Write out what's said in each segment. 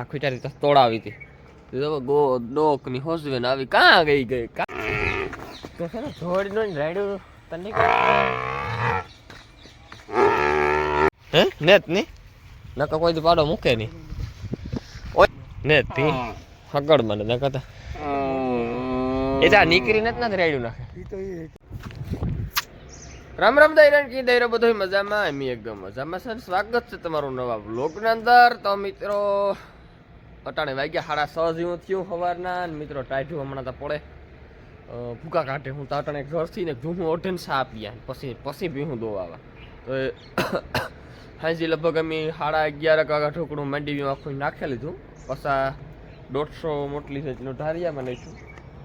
આખી તારી તો તોડાવી હતી. તો ગો ડોકની હોસવે આવી કાં ગઈ ગઈ? કા? તો છે ને જોડ નો રાડ્યું તને હે? નેતની? નકા કોઈ પાડો મૂકે ની. ઓય, નેતથી હગડ મને નકા તા. એ જા, નીકળી નત ના રાડ્યું નાખે. રામ રામ દૈરણ કી દૈરો બધો મજામાં? એમ એકદમ મજામાં સર સ્વાગત છે તમારું નવા બ્લોગના અંદર. તો મિત્રો અટાણે વાગ્યા સાડા છ જેવું થયું સવારના મિત્રો ટાઈઠું હમણાં તો પડે. ભૂકા કાઢે હું તો અટાણે ઘરથી ને ધૂમું ઓઢીને સા પીયા પછી પછી બી હું દોવાવા. તો હાજી લગભગ અમે સાડા અગિયાર વાગા ઢોકળું માંડી આખું નાખી લીધું. પસા દોઢસો મોટલી છે એટલું ઢારિયામાં નાખ્યું.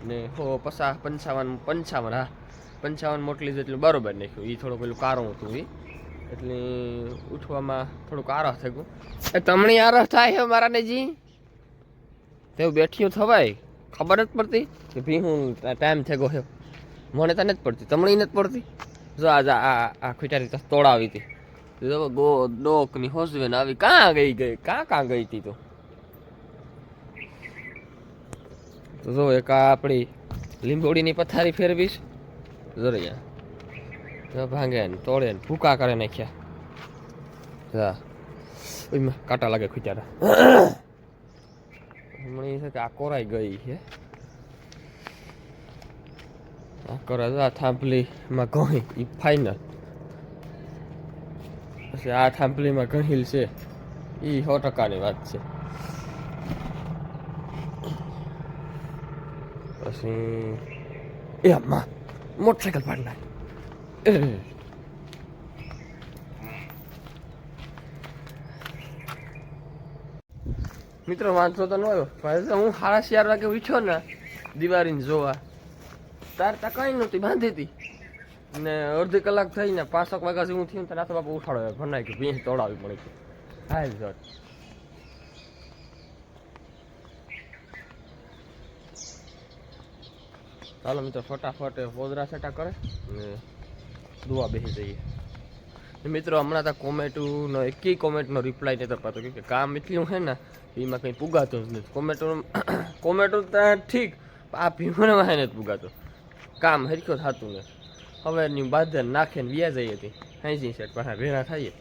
ને હો, પસા પંચાવન પંચાવન, હા. પંચાવન મોટલી જેટલું બરોબર નાખ્યું. એ થોડું પેલું કારું હતું એ એટલે ઉઠવામાં થોડુંક ગયું એ તમને આરહ થાય છે મારાને જી તેવું બેઠ્યું થવાય ખબર જ પડતી કે ભી હું ટાઈમ થઈ ગયો મને તને જ પડતી, તમણી નથી પડતી. જો આજ આ, આ- ખીટારી તો તોડાવી હતી. જો ગો ડોકની હોસવે આવી, કાં ગઈ ગઈ, કાં કાં ગઈ હતી તો? તો જો એક આપણી લીંબોડીની પથારી ફેરવીશ. જરિયા જો ભાંગે ને તોડે ને ભૂકા કરે નાખ્યા. ઓયમાં કાંટા લાગે ખુચારા એ છે કે આ કોરાઈ ગઈ છે. આ કોરા આ થાંભલીમાં ઘણી એ ફાઇનલ પછી આ થાંભલીમાં ઘણીલ છે. એ સો ટકાની વાત છે. પછી, એ અમ્મા મોટરસાયકલ પાડી મિત્રો વાંચો તો ન આવ્યો. પણ તો હું સાડા ચાર વાગે ઉઠ્યો ને, દિવાળીને જોવા. તાર તા કઈ નહોતી બાંધી હતી ને અડધી કલાક થઈ ને પાંચક વાગ્યા હું થયું ને રાતો બાપા ઉઠાડો ભણાય કે ભીંસ તોડાવી પડે છે. હા જટ ચાલો મિત્રો, ફટાફટ પોદરા સેટા કરે ને દુવા બેસી જઈએ. મિત્રો, હમણાં તો કોમેન્ટનો એકેય કોમેન્ટનો રિપ્લાય નથી અપાતો કે કામ એટલું છે ને એમાં કંઈ પુગાતું જ નથી. કોમેટો કોમેટો તો ઠીક આ ભીમણમાં હે નથી પુગાતું. કામ હરખ્યો થતું ને હવે એની બાંધન નાખીને વ્યાજ જઈએ જઈ હતી હાઈજી સેટ પાછા ભેગા થઈએ.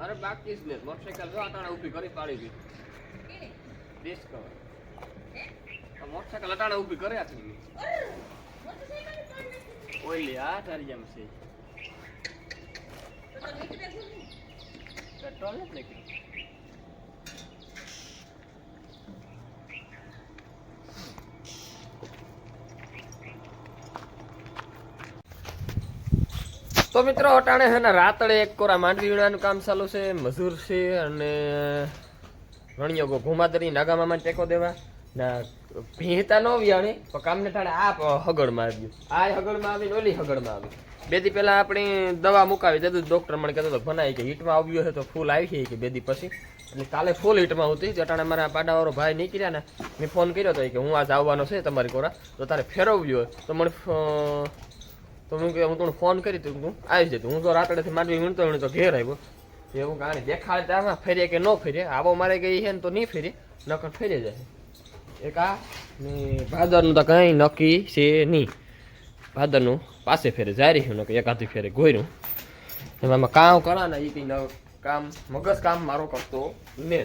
અરે બાકી જ ને મોટરસાઇકલ જો અટાણે ઊભી કરી પાડી ગઈ ડિસ્કવર મોટરસાઇકલ અટાણે ઊભી કરે આખી ઓઈલી આ તારી જેમ છે પેટ્રોલ નથી નાખ્યું તો મિત્રો, અટાણે છે ને રાતળે એક કોરા માંડવી વીણાનું કામ ચાલુ છે મજૂર છે અને રણિયો ગો ઘુમાદરી નાગામામાં ટેકો દેવા. ના, ભીતા નો વ્યાણી, પણ કામને ટાણે આ હગડમાં આવ્યું. આ હગડમાં આવીને ઓલી હગડમાં આવી. બે દી પહેલા આપણી દવા મુકાવી દીધું ડોક્ટર મને કહેતો હતો ભણાઈ કે હીટમાં આવ્યું છે તો ફૂલ આવી છે કે બે દી પછી. એટલે કાલે ફૂલ હીટમાં હતી, અટાણે મારા પાડાવાળો ભાઈ નીકળ્યા ને, મેં ફોન કર્યો હતો કે, હું આજ આવવાનો છે તમારી કોરા, તો તારે ફેરવવી હોય. તો મને તો હું કે, હું તમને ફોન કરી તું હું આવી જતો હું તો રાતડેથી માંડવી વીણતો વીણતો ઘેર આવ્યો. એવું કારણે દેખાડે ત્યાં ફેરીએ કે ન ફેરે આવો મારે ગઈ છે ને તો નહીં ફેરે નકર ફેરે જાય એક આ, ને ભાદરનું તો કંઈ નક્કી છે નહીં. ભાદરનું પાસે ફેરે, જારી હું નક્કી એકાદી ફેરે ગોયરું. એમાં કામ કરા ને એ કંઈ કામ, મગજ કામ મારો કરતો ને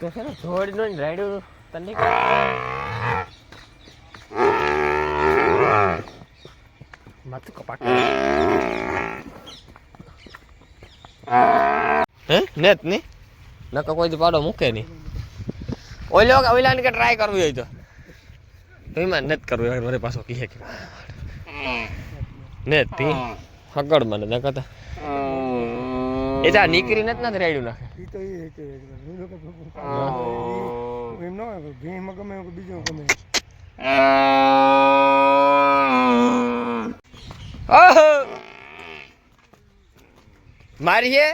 તો છે ને, ધોળીનો રાયડું તને માથું કપાટ હે? નેતની? નકર કોઈ પાડો મૂકે નહીં. ઓલો ઓલા કે ટ્રાય કરવી હોય તો. એમાં નેત કરવું હોય મારે પાછો કહે કે નેત તી હગડ મને નકર તો એ આ નીકળી નથી ને રેડ્યું નાખે. ઈ તો હું. લોકો એમ ન ભીમાં ગમે બીજું ગમે. ઓહો! મારી હે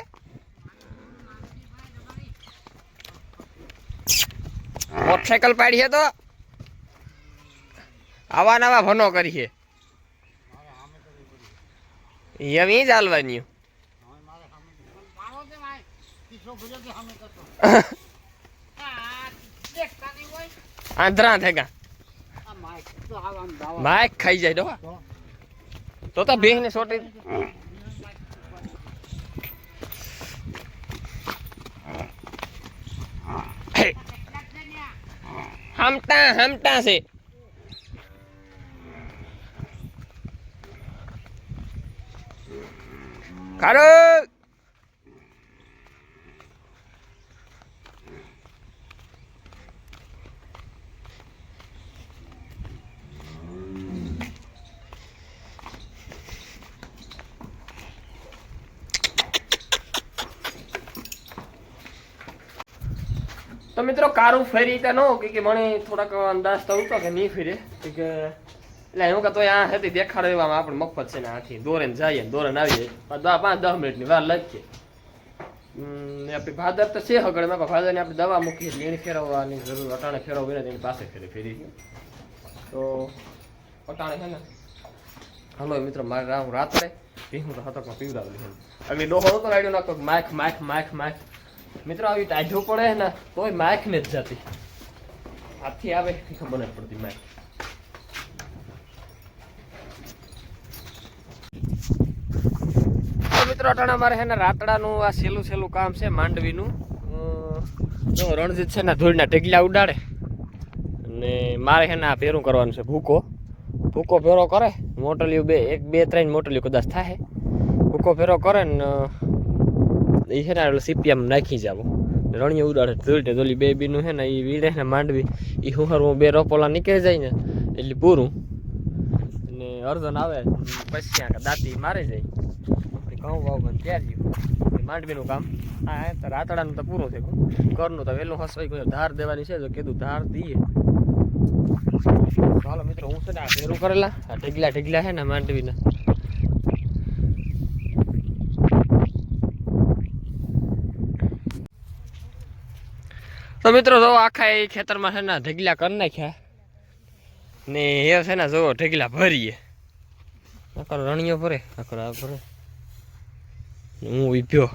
મોટરસાયકલ પાડી છે તો? આવા નવા ભનો કરી છે એમ ઈ ચાલવાની. આંધ્રા થેગા માઇક ખાઈ જાય તો. તો તો બેહ ને સોટી હમતા હમતા છે. કારો તો મિત્રો કારું ફેરી તો નો કે મને થોડાક અંદાજ તો કે નહીં ફેરે. કે એટલે હું કહેતો આ હતી દેખાડો એવામાં આપણે મફત છે ને આથી દોરેને જઈએ ને દોરે ને આવીએ. પાંચ દસ મિનિટની વાર લાગીએ આપણી ભાદર તો છે હગડમાં, પણ ભાદરને આપણે દવા મૂકીએ એટલે એને ફેરવવાની જરૂર. અટાણે ફેરવવી ને એની પાસે ફેરી ફેરી. તો અટાણે છે ને. હલો મિત્રો, મારે રામ રાત્રે. ભીહું તો હતકમાં પીવડાવેલી છે. એટલે ડોહો નતો રાડ્યો નાખતો માખ માખ માખ માખ. મિત્રો, આવી ટાઢો પડે ને તોય માખ ને જ જતી. હાથથી આવે ખબર નથી પડતી માખ મિત્રો, અટાણા મારે છે ને રાતડાનું આ સહેલું સહેલું કામ છે, માંડવીનું. જો રણજીત છે ને ધૂળના ઢગલા ઉડાડે. અને મારે છે ને આ ભેરું કરવાનું છે, ભૂકો. ભૂકો ભેરો કરે મોટલિયું બે, એક, બે, ત્રણ મોટલિયું કદાચ થાય ભૂકો ભેરો કરે ને એ છે ને એટલે સીપીએમ નાખી જાવ રણિયો ઉડાડે ધૂળે ધોલી બે બીનું છે ને, એ વીડે ને માંડવી. એ હું બે રોપોલા નીકળી જાય ને, એટલે પૂરું. અને અર્ધન આવે, પછી ત્યાં દાંતી મારે જાય. ઘઉં વાવ બંધ ત્યાર માંડવીનું કામ. હા તો રાતડાનું તો પૂરું થઈ ગયું ઘરનું તો વહેલું હસવાઈ ધાર દેવાની છે તો કીધું ધાર દઈએ ચાલો મિત્રો, હું છે ને આ ફેરું કરેલા. આ ઢગલા ઢગલા છે ને માંડવીના. તો મિત્રો જો આખા એ ખેતરમાં છે ને ઢગલા કરી નાખ્યા. ને એ છે ને જો ઢગલા ભરીએ. આખો રણિયો ભરે આખો આ ભરે. હું ઉભ્યો.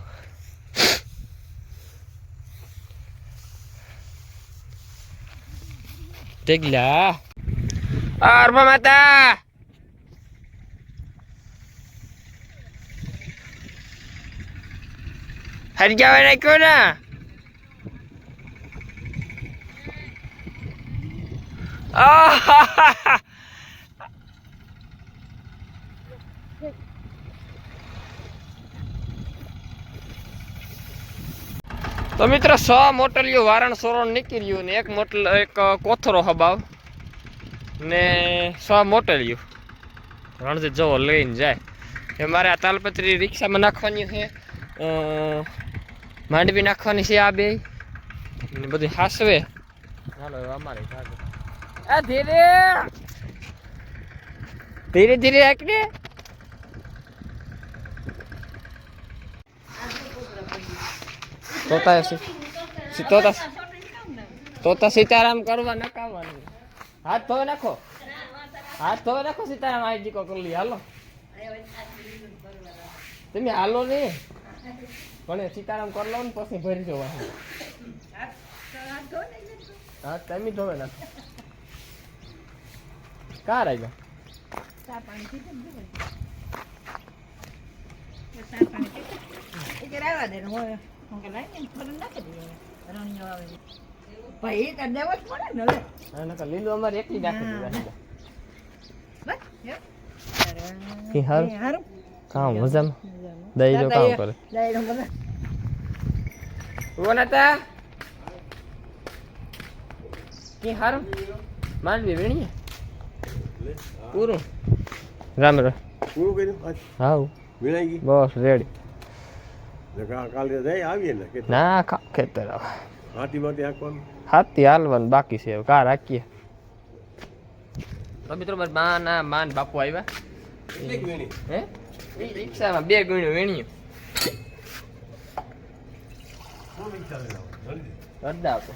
ઢગલા. અર્મા માતા! હરી જવા નાખ્યો ના? તો મિત્ર, સો મોટલિયું વારણ સોરણ નીકળ્યું ને એક મોટલ એક કોથરો હબાવ ને સો મોટલિયું રણજીત જવો લઈને જાય. એ મારે આ તાલપત્રી રિક્ષામાં નાખવાની છે. માંડવી નાખવાની છે આ બે. ને બધી હાસવે. હાલો અમારે આ ધીરે. ધીરે ધીરે ને તોતા તોતા તોતા સીતારામ કરવા નકાવાનું. હાથ ધોવે નાખો. હાથ ધોવે નાખો સીતારામ આઈજી દીકો કરી હાલો. તમે હાલો ને. પણ સીતારામ કરી લો ને પછી ભરી જવા હા તમે ધોવે નાખો. કા રહી ગયો ભાઈ તો દેવો જ પડે ને હવે હા. નકર લીલું અમારે એકલી નાખી હારું? કામ મજામાં? દઈ જો કામ કરે. હતા કી હારું? માંડવી વેણીએ? પૂરું? રામ રામ પૂરું કર્યું? હા હાઉ. ગઈ બસ રેડી કા- કાલે જાય આવીએ ને ના ખા ખેતર આવે. માટી માટી હાંકવાનું? હાથી હાલવાનું બાકી છે કા રાખીએ તો મિત્રો મારા મા ના માન બાપુ આવ્યા. હે? રિક્ષામાં બે ગણ્યું વેણ્યું. અડધા આપો.